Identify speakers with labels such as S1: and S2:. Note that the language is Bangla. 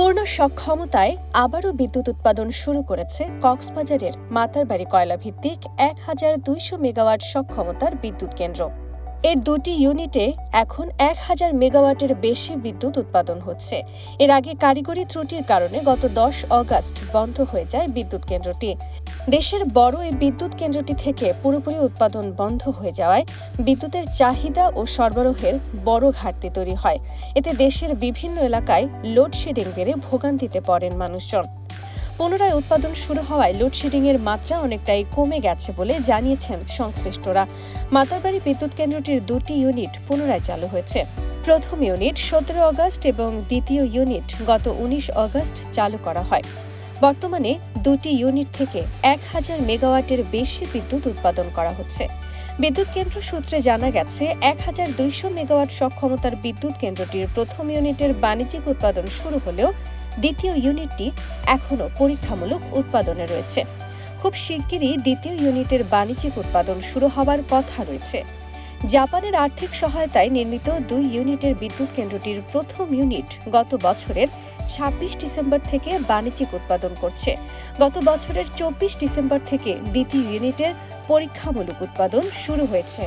S1: পূর্ণ সক্ষমতায় আবারও বিদ্যুৎ উৎপাদন শুরু করেছে কক্সবাজারের মাতারবাড়ি কয়লা ভিত্তিক এক হাজার দুইশো মেগাওয়াট সক্ষমতার বিদ্যুৎ কেন্দ্র। এর দুটি ইউনিটে এখন এক হাজার মেগাওয়াটের বেশি বিদ্যুৎ উৎপাদন হচ্ছে। এর আগে কারিগরি ত্রুটির কারণে গত দশ অগাস্ট বন্ধ হয়ে যায় বিদ্যুৎ কেন্দ্রটি। দেশের বড় এই বিদ্যুৎ কেন্দ্রটি থেকে পুরোপুরি উৎপাদন বন্ধ হয়ে যাওয়ায় বিদ্যুতের চাহিদা ও সরবরাহের বড় ঘাটতি তৈরি হয়। এতে দেশের বিভিন্ন এলাকায় লোডশেডিং বেড়ে ভোগান্তিতে পড়েন মানুষজন। পুনরায় উৎপাদন শুরু হওয়ায় লোডশেডিং এর মাত্রা অনেকটাই কমে গেছে বলে জানিয়েছেন সংশ্লিষ্টরা। মাতারবাড়ি বিদ্যুৎ কেন্দ্রটির দুটি ইউনিট পুনরায় চালু হয়েছে। প্রথম ইউনিট সতেরো অগস্ট এবং দ্বিতীয় ইউনিট গত উনিশ অগস্ট চালু করা হয়। বর্তমানে দুটি ইউনিট থেকে এক হাজার মেগাওয়াটের বেশি বিদ্যুৎ উৎপাদন করা হচ্ছে। বিদ্যুৎ কেন্দ্র সূত্রে জানা গেছে, এক হাজার দুইশো মেগাওয়াট সক্ষমতার বিদ্যুৎ কেন্দ্রটির প্রথম ইউনিটের বাণিজ্যিক উৎপাদন শুরু হলেও দ্বিতীয় ইউনিটটি এখনও পরীক্ষামূলক উৎপাদনে রয়েছে। খুব শিগগিরই দ্বিতীয় ইউনিটের বাণিজ্যিক উৎপাদন শুরু হওয়ার কথা রয়েছে। জাপানের আর্থিক সহায়তায় নির্মিত দুই ইউনিটের বিদ্যুৎ কেন্দ্রটির প্রথম ইউনিট গত বছরের ছাব্বিশ ডিসেম্বর থেকে বাণিজ্যিক উৎপাদন করছে। গত বছরের চব্বিশ ডিসেম্বর থেকে দ্বিতীয় ইউনিটের পরীক্ষামূলক উৎপাদন শুরু হয়েছে।